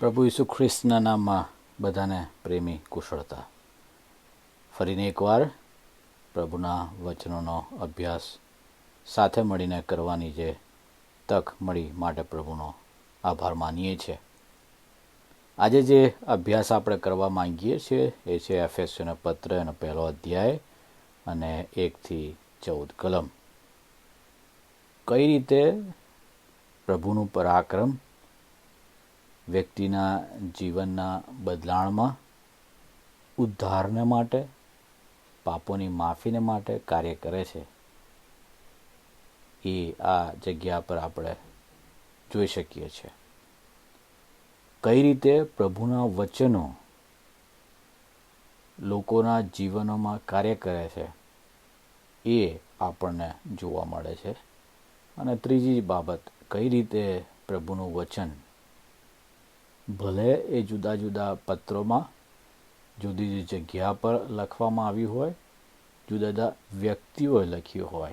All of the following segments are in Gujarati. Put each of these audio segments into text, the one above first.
પ્રભુ ઈસુ ખ્રિસ્તના નામમાં બધાને પ્રેમી કુશળતા. ફરીને એકવાર પ્રભુના વચનોનો અભ્યાસ સાથે મળીને કરવાની જે તક મળી માટે પ્રભુનો આભાર માનીએ છીએ. આજે જે અભ્યાસ આપણે કરવા માંગીએ છીએ એ છે એફએસયુના પત્ર એનો પહેલો અધ્યાય અને એકથી ચૌદ કલમ. કઈ રીતે પ્રભુનું પરાક્રમ વ્યક્તિના જીવનના બદલાણમાં ઉદ્ધારને માટે, પાપોની માફીને માટે કાર્ય કરે છે. એ આ જગ્યા પર આપણે જોઈ શકીએ છીએ. કઈ રીતે પ્રભુના વચનો લોકોના જીવનોમાં કાર્ય કરે છે એ આપણને જોવા મળે છે. અને ત્રીજી બાબત, કઈ રીતે પ્રભુનું વચન ભલે એ જુદા જુદા પત્રોમાં જુદી જુદી જગ્યા પર લખવામાં આવ્યું હોય, જુદા જુદા વ્યક્તિઓએ લખ્યું હોય.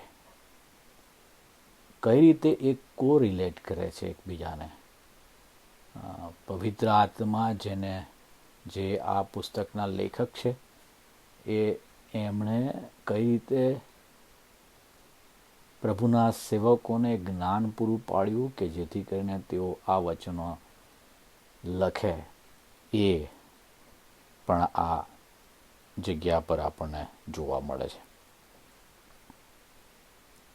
કઈ રીતે એ કો રિલેટ કરે છે એકબીજાને? પવિત્ર આત્મા જેને જે આ પુસ્તકના લેખક છે, એ એમણે કઈ રીતે પ્રભુના સેવકોને જ્ઞાન પૂરું પાડ્યું કે જેથી કરીને તેઓ આ વચનો લખે એ પણ આ જગ્યા પર આપણને જોવા મળે છે.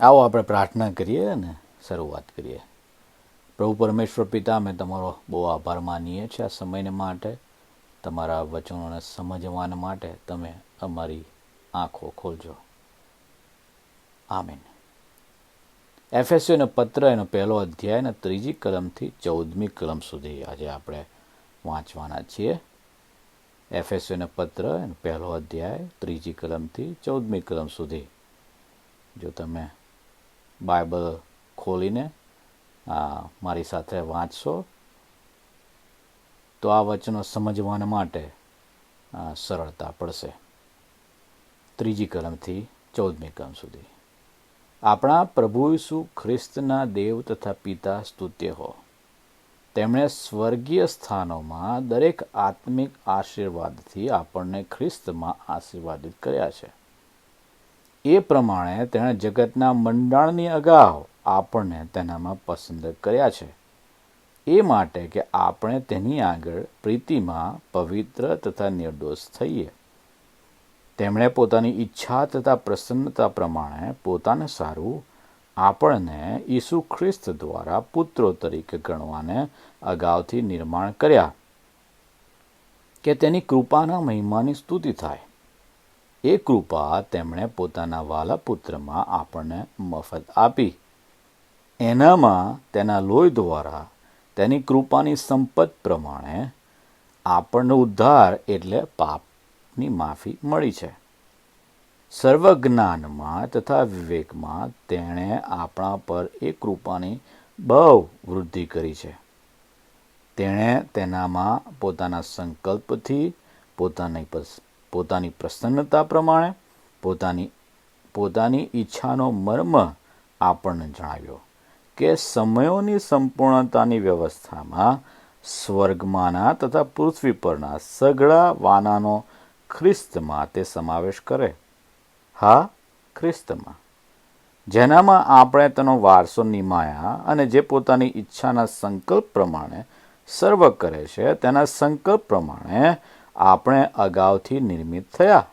આવો આપણે પ્રાર્થના કરીએ અને શરૂઆત કરીએ. પ્રભુ પરમેશ્વર પિતા, અમે તમારો બહુ આભાર માનીએ છીએ આ સમયને માટે, તમારા વચનોને સમજવાને માટે તમે અમારી આંખો ખોલજો. આમીન. એફએસયુનો પત્ર એનો પહેલો અધ્યાય અને ત્રીજી કલમથી ચૌદમી કલમ સુધી આજે આપણે વાંચવાના છીએ. એફએસયુનો પત્ર એનો પહેલો અધ્યાય, ત્રીજી કલમથી ચૌદમી કલમ સુધી. જો તમે બાઇબલ ખોલીને મારી સાથે વાંચશો, તો આ વચનો સમજવાના માટે સરળતા પડશે. ત્રીજી કલમથી ચૌદમી કલમ સુધી. આપણા પ્રભુ ઈસુ ખ્રિસ્તના દેવ તથા પિતા સ્તુત્ય હો. તેમણે સ્વર્ગીય સ્થાનોમાં દરેક આત્મિક આશીર્વાદથી આપણને ખ્રિસ્તમાં આશીર્વાદિત કર્યા છે. એ પ્રમાણે તેણે જગતના મંડાણની અગાઉ આપણને તેનામાં પસંદ કર્યા છે. એ માટે કે આપણે તેની આગળ પ્રીતિમાં પવિત્ર તથા નિર્દોષ થઈએ. તેમણે પોતાની ઈચ્છા તથા પ્રસન્નતા પ્રમાણે પોતાને સારું આપણને ઈસુ ખ્રિસ્ત દ્વારા પુત્રો તરીકે ગણવાને અગાઉથી નિર્માણ કર્યા. કે તેની કૃપાના મહિમાની સ્તુતિ થાય. એ કૃપા તેમણે પોતાના વાલા પુત્રમાં આપણને મફત આપી. એનામાં તેના લોહી દ્વારા તેની કૃપાની સંપત પ્રમાણે આપણનો ઉદ્ધાર એટલે પાપની માફી મળી છે. સર્વજ્ઞાનમાં તથા વિવેકમાં તેણે આપણા પર એ કૃપાની બહુ વૃદ્ધિ કરી છે. તેણે તેનામાં પોતાના સંકલ્પથી, પોતાની પોતાની પ્રસન્નતા પ્રમાણે, પોતાની પોતાની ઈચ્છાનો મર્મ આપણને જણાવ્યો કે સમયોની સંપૂર્ણતાની વ્યવસ્થામાં સ્વર્ગમાંના તથા પૃથ્વી પરના સઘળા વાનાનો ખ્રિસ્તમાં તે સમાવેશ કરે. હા, ખ્રિસ્તમાં. જેનામાં આપણે તેનો વારસો નિમાયા અને જે પોતાની ઈચ્છાના સંકલ્પ પ્રમાણે સર્વ કરે છે, તેના સંકલ્પ પ્રમાણે આપણે અગાઉથી નિર્મિત થયા.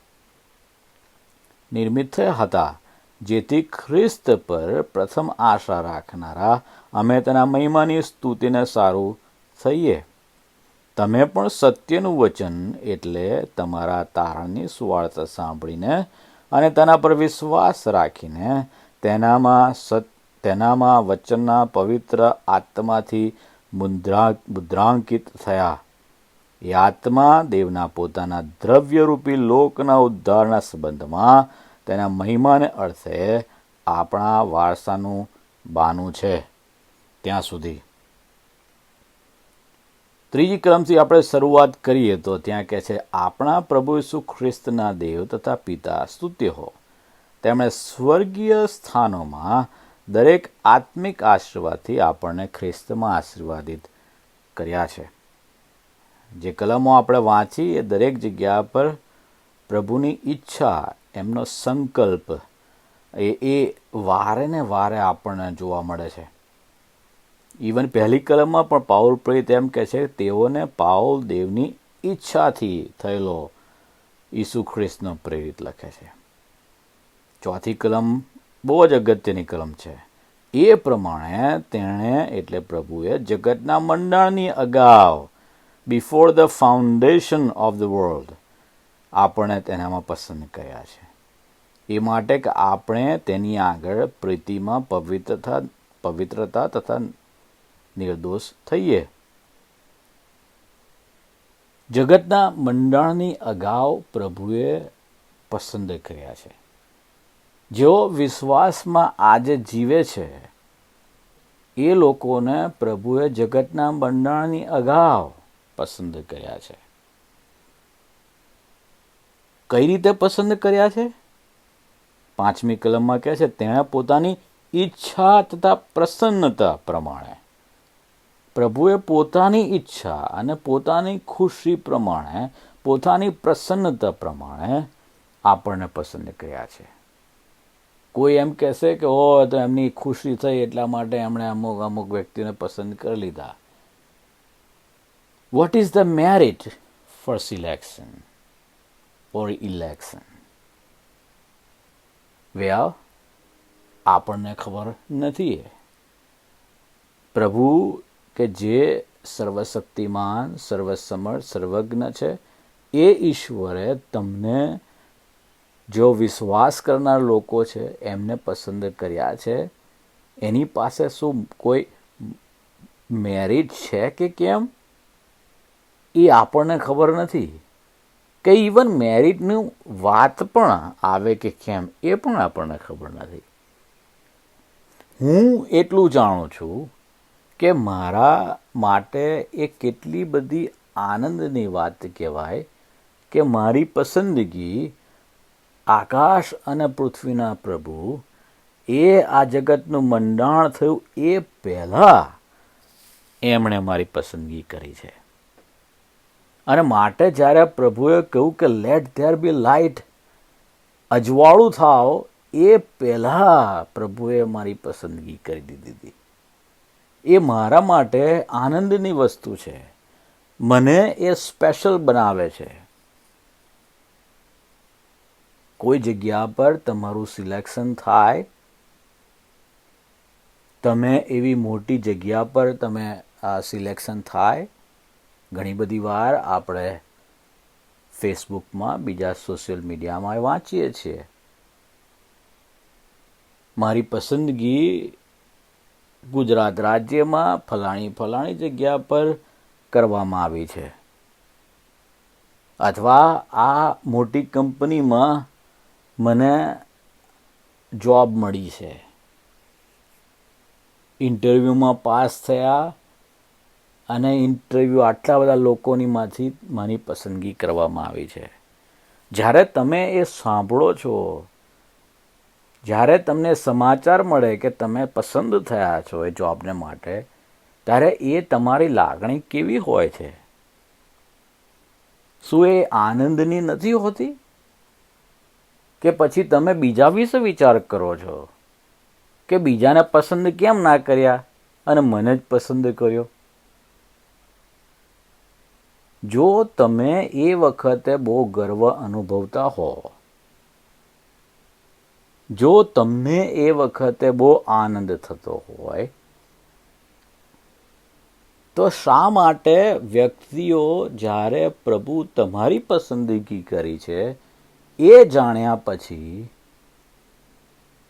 નિર્મિત થયા હતા. જેથી ખ્રિસ્ત પર પ્રથમ આશા રાખનારા અમે તેના મહિમાની સ્તુતિને સારું થઈએ. તમે પણ સત્યનું વચન એટલે તમારા તારણની સુવાર્તા સાંભળીને અને તેના પર વિશ્વાસ રાખીને તેનામાં તેનામાં વચનના પવિત્ર આત્માથી મુદ્રા, મુદ્રાંકિત થયા. એ આત્મા દેવના પોતાના દ્રવ્યરૂપી લોકના ઉદ્ધારના સંબંધમાં તેના મહિમાને અર્થે આપણા વારસાનું બાનું છે. ત્યાં સુધી ત્રીજી ક્રમથી આપણે શરૂઆત કરીએ તો ત્યાં કહે છે, આપણા પ્રભુ ઈસુ ખ્રિસ્તના દેવ તથા પિતા સ્તુત્ય હો. તેમણે સ્વર્ગીય સ્થાનોમાં દરેક આત્મિક આશીર્વાદથી આપણને ખ્રિસ્તમાં આશીર્વાદિત કર્યા છે. જે કલમો આપણે વાંચી એ દરેક જગ્યા પર પ્રભુની ઈચ્છા, એમનો સંકલ્પ, એ એ વારે ને વારે આપણને જોવા મળે છે. ઇવન પહેલી કલમમાં પણ પાઉલ પ્રેરિત એમ કહે છે, તેઓને પાઉલ દેવની ઈચ્છાથી થયેલો ઈસુ ખ્રિસ્તનો પ્રેરિત લખે છે. ચોથી કલમ બહુ જ અગત્યની કલમ છે. એ પ્રમાણે તેણે એટલે પ્રભુએ જગતના મંડળની અગાઉ before the foundation of the world આપણે તેનામાં પસંદ કર્યા છે. એ માટે કે આપણે તેની આગળ પ્રીતિમાં પવિત્રતા પવિત્રતા તથા નિર્દોષ થઈએ. જગતના મંડળની અગાઉ પ્રભુએ પસંદ કર્યા છે. જેઓ વિશ્વાસમાં આજે જીવે છે, એ લોકોને પ્રભુએ જગતના મંડળની અગાઉ પસંદ કર્યા છે. કઈ રીતે પસંદ કર્યા છે? પાંચમી કલમમાં કહે છે, તેણે પોતાની ઈચ્છા તથા પ્રસન્નતા પ્રમાણે. પ્રભુએ પોતાની ઈચ્છા અને પોતાની ખુશી પ્રમાણે, પોતાની પ્રસન્નતા પ્રમાણે આપણને પસંદ કર્યા છે. કોઈ એમ કહેશે કે ઓ તો એમની ખુશી થઈ એટલા માટે એમણે અમુક અમુક વ્યક્તિને પસંદ કરી લીધા. What is the merit for selection or election વ્યા આપણને ખબર નથી પ્રભુ કે જે સર્વશક્તિમાન, સર્વસમર્થ, સર્વજ્ઞ છે, એ ઈશ્વરે તમને જો વિશ્વાસ કરનાર લોકો છે, એમને પસંદ કર્યા છે, એની પાસે શું કોઈ મેરિટ છે કે કેમ? એ આપણને ખબર નથી. કે ઇવન મેરિટનું વાત પણ આવે કે કેમ, એ પણ આપણને ખબર નથી. હું એટલું જાણું છું કે મારા માટે એ કેટલી બધી આનંદની વાત કહેવાય કે મારી પસંદગી આકાશ અને પૃથ્વીના પ્રભુ, એ આ જગતનું મંડાણ થયું એ પહેલાં એમણે મારી પસંદગી કરી છે. અને માટે જ્યારે પ્રભુએ કહ્યું કે લેટ ધેર બી લાઇટ અજવાળું થાવ એ પહેલાં પ્રભુએ મારી પસંદગી કરી દીધી હતી. એ મારા માટે આનંદની વસ્તુ છે. મને એ સ્પેશિયલ બનાવે છે. કોઈ જગ્યા પર તમારું સિલેક્શન થાય, તમે એવી મોટી જગ્યા પર તમે સિલેક્શન થાય, ઘણી બધી વાર આપણે ફેસબુકમાં બીજા સોશિયલ મીડિયામાં વાંચીએ છીએ. મારી પસંદગી ગુજરાત રાજ્યમાં ફલાણી ફલાણી જગ્યા પર કરવામાં આવી છે. અથવા આ મોટી કંપનીમાં મને જોબ મળી છે. ઇન્ટરવ્યૂમાં પાસ થયા અને ઇન્ટરવ્યૂ આટલા બધા લોકોનીમાંથી મારી પસંદગી કરવામાં આવી છે. જ્યારે તમે એ સાંભળો છો જ્યારે તમને સમાચાર મળે કે તમે પસંદ થયા છો એ જોબને માટે, ત્યારે એ તમારી લાગણી કેવી હોય છે? શું એ આનંદની નથી હોતી? કે પછી તમે બીજા વિશે વિચાર કરો છો? કે બીજાને પસંદ કેમ ના કર્યા અને મને જ પસંદ કર્યો? જો તમે એ વખતે બહુ ગર્વ અનુભવતા હો જો તમને એ વખતે બહુ આનંદ થતો હોય, તો શા માટે વ્યક્તિઓ જ્યારે પ્રભુ તમારી પસંદગી કરી છે, એ જાણ્યા પછી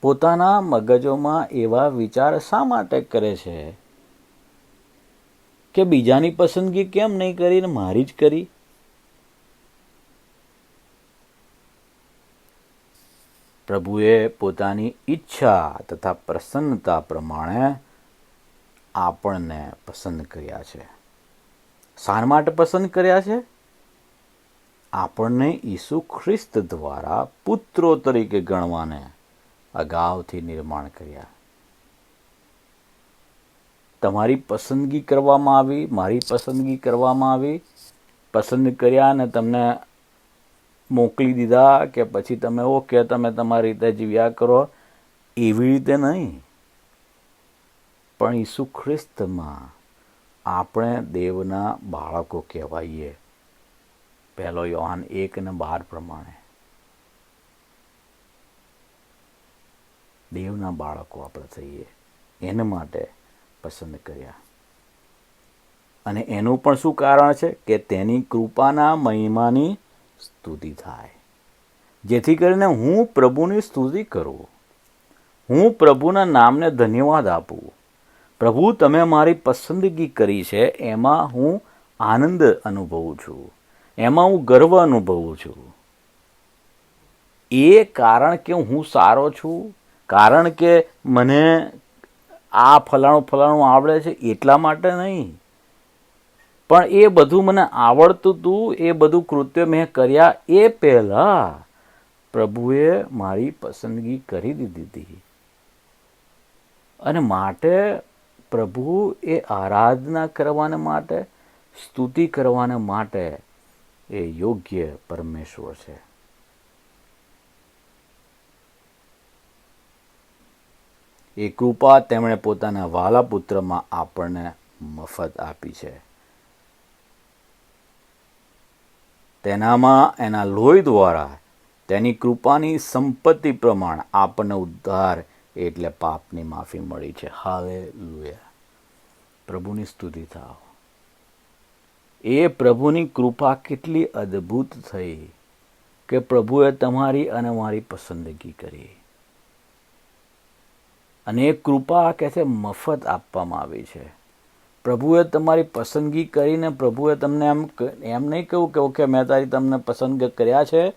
પોતાના મગજોમાં એવા વિચાર શા માટે કરે છે? કે બીજાની પસંદગી કેમ નહીં કરીને મારી જ કરી? પ્રભુએ પોતાની ઈચ્છા તથા પ્રસન્નતા પ્રમાણે આપણને પસંદ કર્યા છે. શાન માટે પસંદ કર્યા છે? આપણને ઈસુ ખ્રિસ્ત દ્વારા પુત્રો તરીકે ગણવાને અગાઉથી નિર્માણ કર્યા. તમારી પસંદગી કરવામાં આવી, મારી પસંદગી કરવામાં આવી, પસંદ કર્યા અને તમને મોકલી દીધા કે પછી તમે ઓકે, તમે તમારી રીતે જીવ્યા કરો. એવી રીતે નહીં. પણ ઈસુ ખ્રિસ્તમાં આપણે દેવના બાળકો કહેવાઈએ. પહેલો યોહાન એક ને બાર પ્રમાણે. દેવના બાળકો આપણે થઈએ. એના માટે પસંદ કર્યા. અને એનું પણ શું કારણ છે કે તેની કૃપાના મહિમાની સ્તુતિ થાય. જેથી કરીને હું પ્રભુની સ્તુતિ કરું. હું પ્રભુના નામને ધન્યવાદ આપું. પ્રભુ, તમે મારી પસંદગી કરી છે, એમાં હું આનંદ અનુભવું છું. એમાં હું ગર્વ અનુભવું છું. એ કારણ કે હું સારો છું, કારણ કે મને આ ફલાણું ફલાણું આવડે છે, એટલા માટે નહીં. પણ એ બધું મને આવડતું હતું એ બધું કૃત્ય મેં કર્યા એ પહેલાં પ્રભુએ મારી પસંદગી કરી દીધી હતી. અને માટે પ્રભુ એ આરાધના કરવાને માટે, સ્તુતિ કરવાને માટે એ યોગ્ય પરમેશ્વર છે. એ કૃપા તેમણે પોતાના વાલા પુત્રમાં આપણને મફત આપી છે. તેનામાં એના લોહી દ્વારા તેની કૃપાની સંપત્તિ પ્રમાણ આપણને ઉદ્ધાર એટલે પાપની માફી મળી છે. હાલે પ્રભુની સ્તુતિ થાવ એ પ્રભુની કૃપા કેટલી અદ્ભુત થઈ કે પ્રભુએ તમારી અને મારી પસંદગી કરી. અને એ કૃપા કે છે મફત આપવામાં આવી છે. પ્રભુએ તમારી પસંદગી કરીને પ્રભુએ તમને એમ એમ નહીં કહ્યું કે ઓકે, મેં તારી તમને પસંદ કર્યા છે,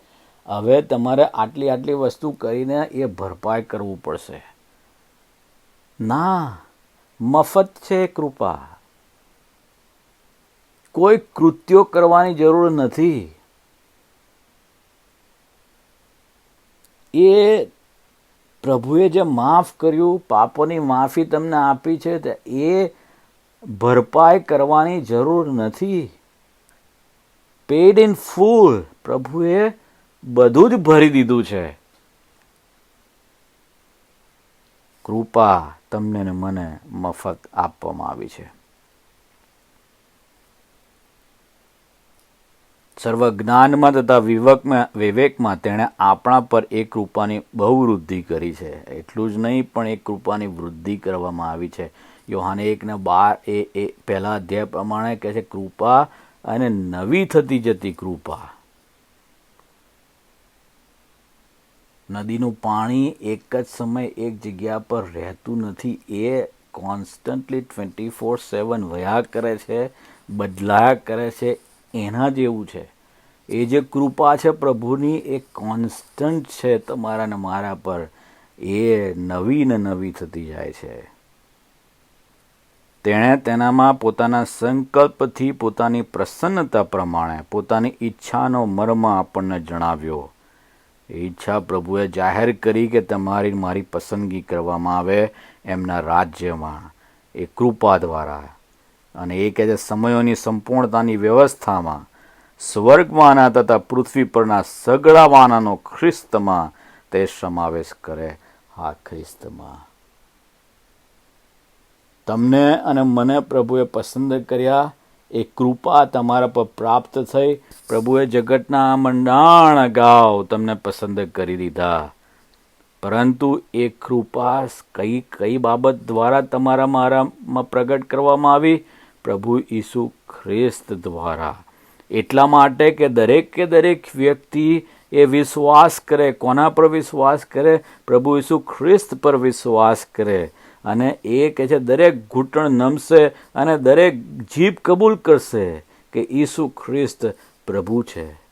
હવે તમારે આટલી આટલી વસ્તુ કરીને એ ભરપાઈ કરવું પડશે. ના, મફત છે કૃપા. કોઈ કૃત્યો કરવાની જરૂર નથી. એ પ્રભુએ જે માફ કર્યું, પાપોની માફી તમને આપી છે એ ભરપાઈ કરવાની જરૂર નથી. Paid in full. પ્રભુએ બધું જ ભરી દીધું છે. કૃપા તમને ને મને મફત આપવામાં આવી છે. સર્વ જ્ઞાનમાં તથા વિવેકમાં વિવેકમાં તેણે આપણા પર એ કૃપાની બહુ વૃદ્ધિ કરી છે. એટલું જ નહીં, પણ એ કૃપાની વૃદ્ધિ કરવામાં આવી છે. યોહાન એક ને બાર એ એ પહેલા અધ્યાય પ્રમાણે કહે છે, કૃપા અને નવી થતી જતી કૃપા. નદીનું પાણી એક જ સમય એક જગ્યા પર રહેતું નથી, એ કોન્સ્ટન્ટલી ટ્વેન્ટી ફોર સેવન વયા કરે છે, બદલાયા કરે છે, એના જેવું છે. એ જે કૃપા છે પ્રભુની, એ કોન્સ્ટન્ટ છે તમારા ને મારા પર. એ નવી ને નવી થતી જાય છે. તેણે તેનામાં પોતાના સંકલ્પથી પોતાની પ્રસન્નતા પ્રમાણે પોતાની ઈચ્છાનો મર્મ આપણને જણાવ્યો. એ ઈચ્છા પ્રભુએ જાહેર કરી કે તમારી મારી પસંદગી કરવામાં આવે એમના રાજ્યમાં, એ કૃપા દ્વારા. અને એ કહે છે, સમયોની સંપૂર્ણતાની વ્યવસ્થામાં, સ્વર્ગમાંના તથા પૃથ્વી પરના સગળા વાનાનો ખ્રિસ્તમાં તે સમાવેશ કરે, આ ખ્રિસ્તમાં. તમને અને મને પ્રભુએ પસંદ કર્યા, એ કૃપા તમારા પર પ્રાપ્ત થઈ. પ્રભુએ જગતના મંડાણ અગાઉ તમને પસંદ કરી દીધા. પરંતુ એ કૃપા કઈ કઈ બાબત દ્વારા તમારા મારામાં પ્રગટ કરવામાં આવી? પ્રભુ ઈસુ ખ્રિસ્ત દ્વારા. એટલા માટે કે દરેક કે દરેક વ્યક્તિ એ વિશ્વાસ કરે, કોના પર વિશ્વાસ કરે? પ્રભુ ઈસુ ખ્રિસ્ત પર વિશ્વાસ કરે. અને એ કે છે, દરેક ઘૂંટણ નમશે અને દરેક જીભ કબૂલ કરશે કે ઈસુ ખ્રિસ્ત પ્રભુ છે.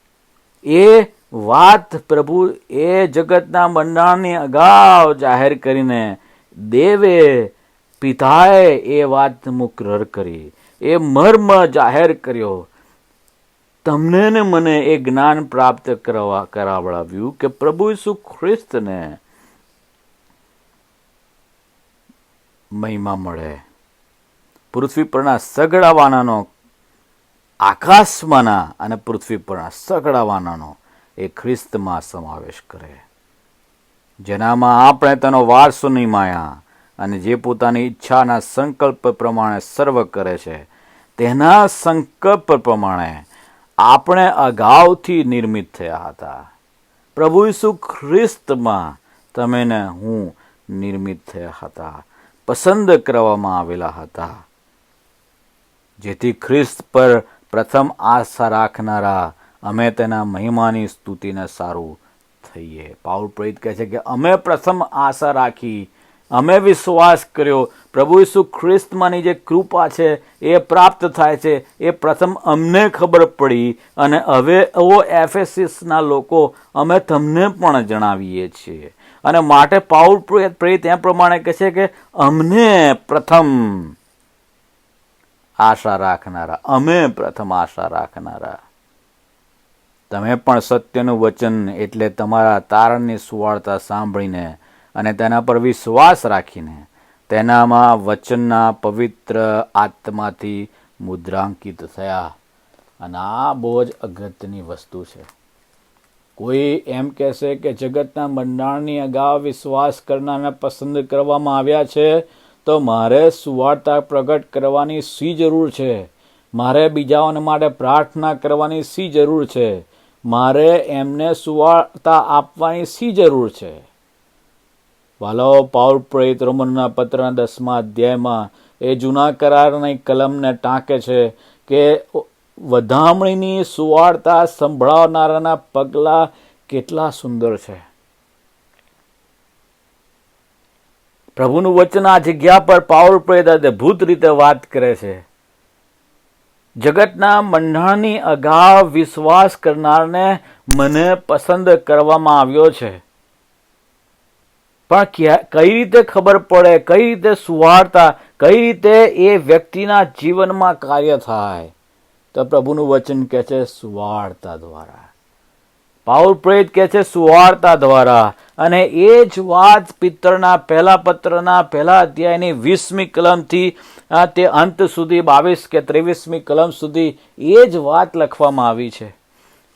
એ વાત પ્રભુ એ જગતના બંધારણની અગાઉ જાહેર કરીને દેવે પિતાએ એ વાત મુકરર કરી. એ મર્મ જાહેર કર્યો. તમને ને મને એ જ્ઞાન પ્રાપ્ત કરવા કરાવડાવ્યું કે પ્રભુ ઈસુ ખ્રિસ્તને મહિમા મળે. પૃથ્વી પરના સગડા વાનાનો આકાશમાંના અને પૃથ્વી પરના સગળા વાનાનો એ ખ્રિસ્તમાં સમાવેશ કરે. જેનામાં આપણે તેનો વારસો નિમાયા અને જે પોતાની ઈચ્છાના સંકલ્પ પ્રમાણે સર્વ કરે છે, તેના સંકલ્પ પ્રમાણે આપણે અગાઉથી નિર્મિત થયા હતા. પ્રભુ ઈસુ ખ્રિસ્તમાં તમે ને હું નિર્મિત થયા હતા. પસંદ કરવામાં આવેલા હતા. જેથી ખ્રિસ્ત પર પ્રથમ આશા રાખનારા અમે તેના મહિમાની સ્તુતિને સારું થઈએ. પાઉલ પ્રેરિત કહે છે કે અમે પ્રથમ આશા રાખી અમે વિશ્વાસ કર્યો. પ્રભુ ઈસુ ખ્રિસ્તમાંની જે કૃપા છે, એ પ્રાપ્ત થાય છે, એ પ્રથમ અમને ખબર પડી અને હવે એવો એફએસીસના લોકો, અમે તમને પણ જણાવીએ છીએ. અને માટે પાઉલ પ્રેરિત એ પ્રમાણે કહે છે કે, અમને પ્રથમ આશા રાખનારા, અમે પ્રથમ આશા રાખનારા. તમે પણ સત્યનું વચન એટલે તમારા તારણની સુવાળતા સાંભળીને અને તેના પર વિશ્વાસ રાખીને તેનામાં વચનના પવિત્ર આત્માથી મુદ્રાંકિત થયા. અને આ બહુ જ અગત્યની વસ્તુ છે. કોઈ એમ કહેશે કે જગતના મંડાણની અગાઉ વિશ્વાસ કરનારને પસંદ કરવામાં આવ્યા છે, તો મારે સુવાર્તા પ્રગટ કરવાની શી જરૂર છે? મારે બીજાઓને માટે પ્રાર્થના કરવાની શી જરૂર છે? મારે એમને સુવાર્તા આપવાની શી જરૂર છે? વાલો, પાઉલ પ્રેત રોમનના પત્રના દસમા અધ્યાયમાં, એ જૂના કરારની કલમને ટાંકે છે કે વધામણીની સુવાર્તા સંભળાવનારાના પગલા કેટલા સુંદર છે. પ્રભુનું વચન આ જગ્યા પર પાવર પ્રેત અદભુત રીતે વાત કરે છે. જગતના મંડાણની અગાઉ વિશ્વાસ કરનારને મને પસંદ કરવામાં આવ્યો છે. પણ કઈ રીતે ખબર પડે, કઈ રીતે સુવાર્તા, કઈ રીતે એ વ્યક્તિના જીવનમાં કાર્ય થાય? તો પ્રભુનું વચન કે છે સુવાર્તા દ્વારા. પાઉલ પ્રેત કે છે સુવાર્તા દ્વારા. અને એ જ વાત પિત્તરના પહેલા પત્રના પહેલા અધ્યાયની વીસમી કલમથી તે અંત સુધી, બાવીસ કે ત્રેવીસમી કલમ સુધી, એ જ વાત લખવામાં આવી છે.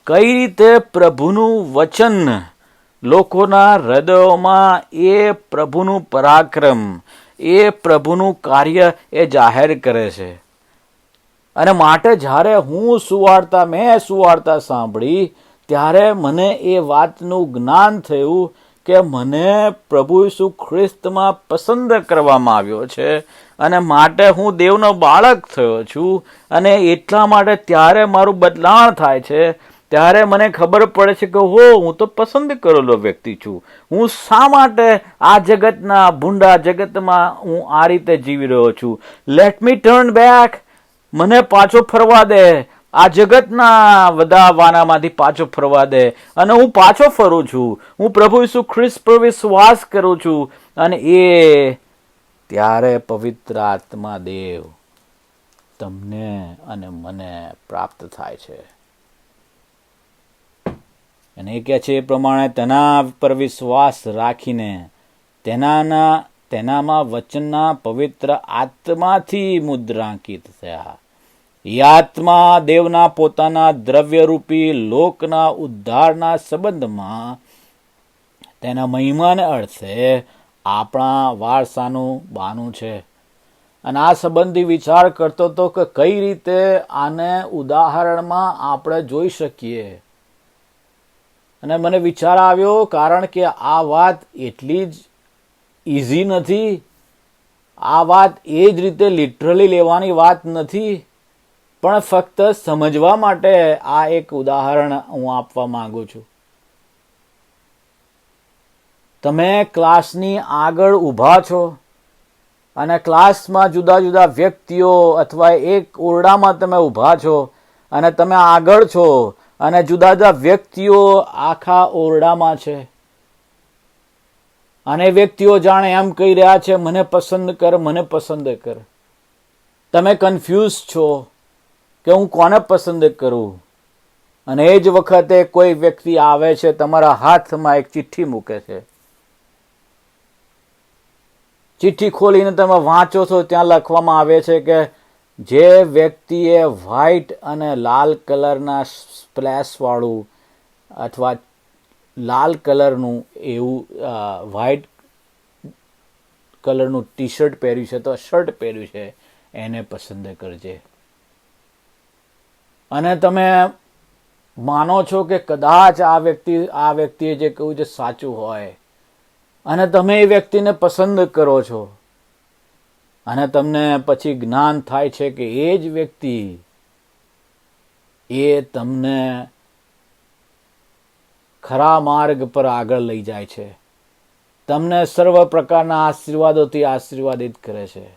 કઈ રીતે પ્રભુનું વચન લોકોના હૃદયોમાં એ પ્રભુનું પરાક્રમ, એ પ્રભુનું કાર્ય એ જાહેર કરે છે. અને માટે જ્યારે હું સુવાર્તા, મેં સુવાર્તા સાંભળી, ત્યારે મને એ વાતનું જ્ઞાન થયું કે મને પ્રભુ ઈસુ ખ્રિસ્તમાં પસંદ કરવામાં આવ્યો છે અને માટે હું દેવનો બાળક થયો છું અને એટલા માટે ત્યારે મારું બદલાણ થાય છે ત્યારે મને ખબર પડે છે કે, હો, હું તો પસંદ કરેલો વ્યક્તિ છું. હું શા માટે આ જગતના ભૂંડા જગતમાં હું આ રીતે જીવી રહ્યો છું? લેટ મી ટર્ન બેક મને પાછો ફરવા દે. આ જગતના બધા વાનામાંથી પાછો ફરવા દે. અને હું પાછો ફરું છું. હું પ્રભુ ઈસુ ખ્રિસ્ત પર વિશ્વાસ કરું છું. અને એ ત્યારે પવિત્ર આત્મા દેવ તમને અને મને પ્રાપ્ત થાય છે. અને એ કહે છે એ પ્રમાણે તેના પર વિશ્વાસ રાખીને તેનાના, તેનામાં વચનના પવિત્ર આત્માથી મુદ્રાંકિત થયા. એ આત્મા દેવના પોતાના દ્રવ્યરૂપી લોકના ઉદ્ધારના સંબંધમાં તેના મહિમાને અર્થે આપણા વારસાનું બાનું છે. અને આ સંબંધી વિચાર કરતો હતો કે કઈ રીતે આને ઉદાહરણમાં આપણે જોઈ શકીએ? અને મને વિચાર આવ્યો, કારણ કે આ વાત એટલી જ ઇઝી નથી. આ વાત એ જ રીતે લિટરલી લેવાની વાત નથી. પણ ફક્ત સમજવા માટે આ એક ઉદાહરણ હું આપવા માંગુ છું. તમે ક્લાસની આગળ ઊભા છો અને ક્લાસમાં જુદા જુદા વ્યક્તિઓ અથવા એક ઓરડામાં તમે ઊભા છો અને તમે આગળ છો અને જુદા જુદા વ્યક્તિઓ આખા ઓરડામાં છે. અને વ્યક્તિઓ જાણે એમ કહી રહ્યા છે, મને પસંદ કર, મને પસંદ કર. તમે કન્ફ્યુઝ છો કે હું કોને પસંદ કરું? અને એ જ વખતે કોઈ વ્યક્તિ આવે છે, તમારા હાથમાં એક ચિઠ્ઠી મૂકે છે. ચિઠ્ઠી ખોલીને તમે વાંચો છો, ત્યાં લખવામાં આવે છે કે જે વ્યક્તિએ વ્હાઇટ અને લાલ કલરના સ્પ્લેશવાળું અથવા લાલ કલરનું એવું વ્હાઇટ કલરનું ટી શર્ટ પહેર્યું છે, તો શર્ટ પહેર્યું છે, એને પસંદ કરજે. અને તમે માનો છો કે કદાચ આ વ્યક્તિ, આ વ્યક્તિએ જે કહ્યું છે સાચું હોય, અને તમે એ વ્યક્તિને પસંદ કરો છો અને તમને પછી જ્ઞાન થાય છે કે એ જ વ્યક્તિ એ તમને ખરા માર્ગ પર આગળ લઈ જાય છે. તમને સર્વ પ્રકારના આશીર્વાદોથી આશીર્વાદિત કરે છે.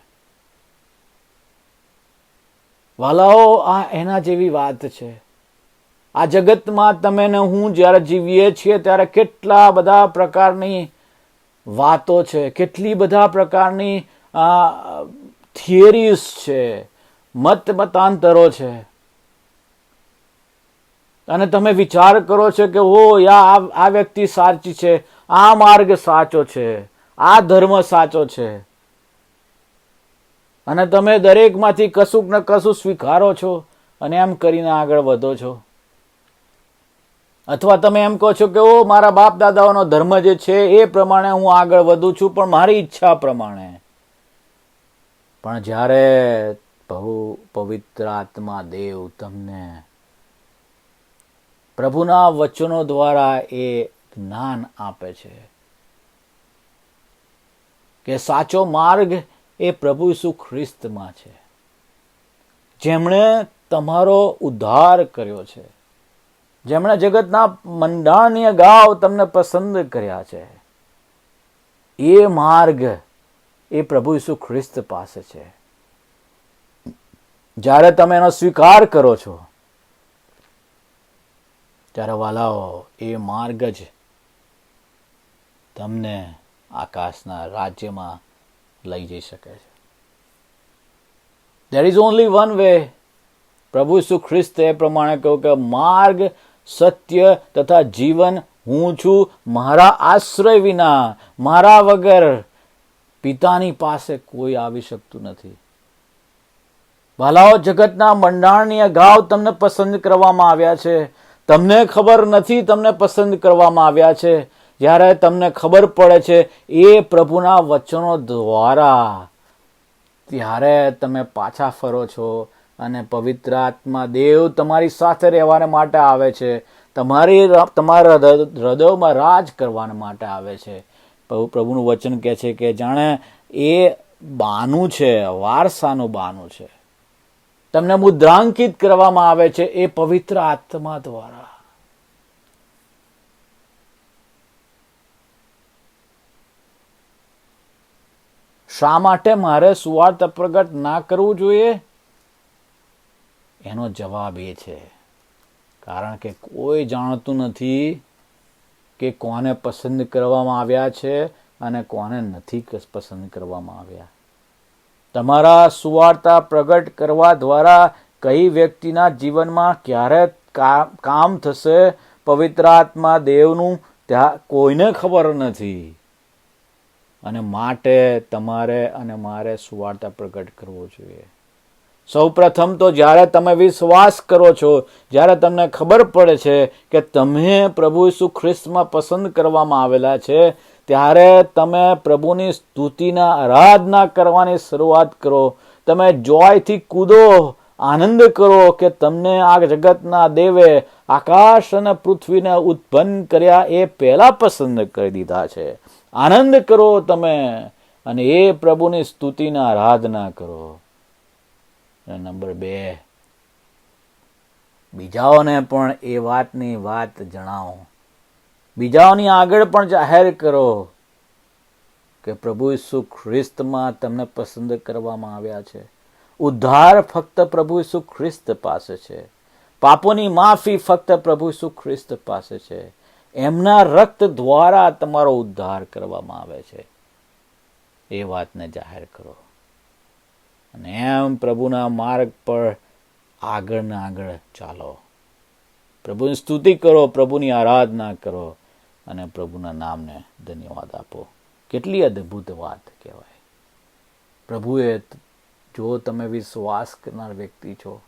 વાલાઓ, આ એના જેવી વાત છે. આ જગતમાં તમે ને હું જ્યારે જીવીએ છીએ ત્યારે કેટલા બધા પ્રકારની વાતો છે, કેટલી બધા પ્રકારની થિયરીઝ છે, મત મતાંતરો છે. અને તમે વિચાર કરો છો કે, ઓ, યા આ વ્યક્તિ સાચી છે, આ માર્ગ સાચો છે, આ ધર્મ સાચો છે. અને તમે દરેકમાંથી કશુંક ને કશું સ્વીકારો છો અને એમ કરીને આગળ વધો છો. અથવા તમે એમ કહો છો કે, ઓ, મારા બાપ દાદાઓનો ધર્મ જે છે, એ પ્રમાણે હું આગળ વધું છું, પણ મારી ઈચ્છા પ્રમાણે. પણ જ્યારે બહુ પવિત્ર આત્મા દેવ તમને પ્રભુના વચનો દ્વારા એ જ્ઞાન આપે છે કે સાચો માર્ગ એ પ્રભુ ઈસુ ખ્રિસ્તમાં છે. જેમણે તમારો ઉદ્ધાર કર્યો છે. જેમણે જગતના મંડાણીય ગાવ તમને પસંદ કર્યા છે. એ માર્ગ એ પ્રભુ ઈસુ ખ્રિસ્ત પાસે છે. જ્યારે તમે એનો સ્વીકાર કરો છો, ત્યારે વાલાઓ, એ માર્ગ જ તમને આકાશના રાજ્યમાં લઈ જઈ શકે છે. There is only one way પ્રભુ ઈસુ ખ્રિસ્ત એ પ્રમાણે કહ્યું કે માર્ગ, સત્ય તથા જીવન હું છું મારા આશ્રય વિના, મારા વગર પિતાની પાસે કોઈ આવી શકતું નથી. ભલાઓ જગતના મંડાણની અગાઉ તમને પસંદ કરવામાં આવ્યા છે. તમને ખબર નથી તમને પસંદ કરવામાં આવ્યા છે. જ્યારે તમને ખબર પડે છે, એ પ્રભુના વચનો દ્વારા. ત્યારે તમે પાછા ફરો છો અને પવિત્ર આત્મા દેવ તમારી સાથે રહેવાને માટે આવે છે. તમારી તમારા હૃદયમાં રાજ કરવાને માટે આવે છે. પ્રભુનું વચન કહે છે કે જાણે એ બાનું છે, વારસાનું બાનું છે. તમને મુદ્રાંકિત કરવામાં આવે છે એ પવિત્ર આત્મા દ્વારા. શા માટે મારે સુવાર્થ પ્રગટ ના કરવું જોઈએ? એનો જવાબ એ છે. કારણ કે કોઈ જાણતું નથી કે કોને પસંદ કરવામાં આવ્યા છે અને કોને નથી પસંદ કરવામાં આવ્યા. તમારા સુવાર્તા પ્રગટ કરવા દ્વારા કઈ વ્યક્તિના જીવનમાં ક્યારે કામ થશે? પવિત્ર આત્મા દેવનું ત્યાં કોઈને ખબર નથી. અને માટે તમારે અને મારે સુવાર્તા પ્રગટ કરવો જોઈએ. સૌ પ્રથમ તો જ્યારે તમે વિશ્વાસ કરો છો, જ્યારે તમને ખબર પડે છે કે તમે પ્રભુ ઈસુ ખ્રિસ્તમાં પસંદ કરવામાં આવેલા છે, ત્યારે તમે પ્રભુની સ્તુતિના આરાધના કરવાની શરૂઆત કરો. તમે જોયથી કૂદો, આનંદ કરો કે તમને આ જગતના દેવે આકાશ અને પૃથ્વીને ઉત્પન્ન કર્યા એ પહેલા પસંદ કરી દીધા છે. આનંદ કરો તમે અને એ પ્રભુની સ્તુતિના આરાધના કરો. નંબર બે. બીજાઓને પણ એ વાતની વાત જણાવો. બીજાઓની આગળ પણ જાહેર કરો કે પ્રભુ ઈસુ ખ્રિસ્તમાં તમને પસંદ કરવામાં આવ્યા છે. ઉદ્ધાર ફક્ત પ્રભુ ઈસુ ખ્રિસ્ત પાસે છે. પાપોની માફી ફક્ત પ્રભુ ઈસુ ખ્રિસ્ત પાસે છે. એમના રક્ત દ્વારા તમારો ઉદ્ધાર કરવામાં આવે છે. એ વાતને જાહેર કરો. અને એમ પ્રભુના માર્ગ પર આગળ ને આગળ ચાલો. પ્રભુની સ્તુતિ કરો, પ્રભુની આરાધના કરો અને પ્રભુના નામને ધન્યવાદ આપો. કેટલી અદ્ભુત વાત કહેવાય. પ્રભુએ જો તમે વિશ્વાસ કરનાર વ્યક્તિ છો,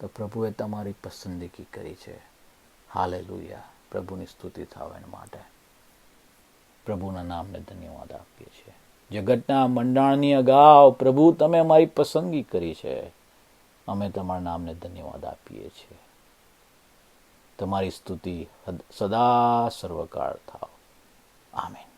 તો પ્રભુએ તમારી પસંદગી કરી છે. હાલે લુયા પ્રભુની સ્તુતિ થાવ એના માટે. પ્રભુના નામને ધન્યવાદ આપીએ છીએ. જગતના મંડાણની અગાઉ પ્રભુ તમે અમારી પસંદગી કરી છે. અમે તમારા નામને ધન્યવાદ આપીએ છીએ. તમારી સ્તુતિ સદા સર્વકાળ થાવ. આમેન.